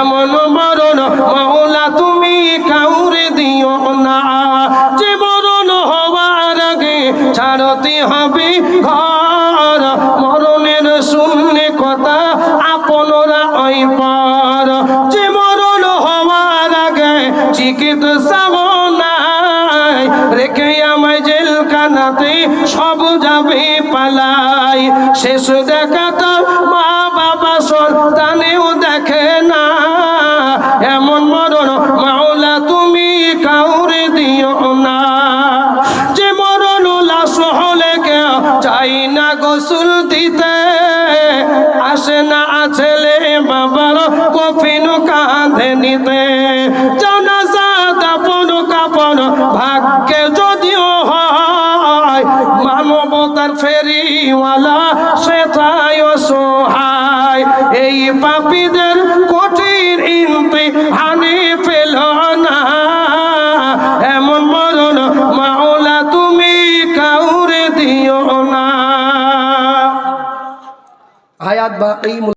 এমন মরণ মাওলা তুমি কাউরে দিও না। যে মরণ হওয়ার আগে ছাড়তে হবে ঘর। মরণের শূন্য কথা আপনরা ওই পর। যে মরণ হওয়ার আগে চিকিৎসা নাই, রেখে আমায় জেলখানাতে সব যাবে পালাই। শেষ দেখা তো মা বাবা সন্তানেও মরণ মাওলা, তুমি কাউরে দিও না। যে মরণ লাশ হলে কেউ চাই না গোসল দিতে। আসে না ছেলে বাবার কফিন কাঁধে নিতে। জানাজা যদিও হয়, মানবতার ফেরিওয়ালা সেটাই সহায় এই পাপীদের কঠিন ইন্তি হানি দিও না। আয়াত বা এই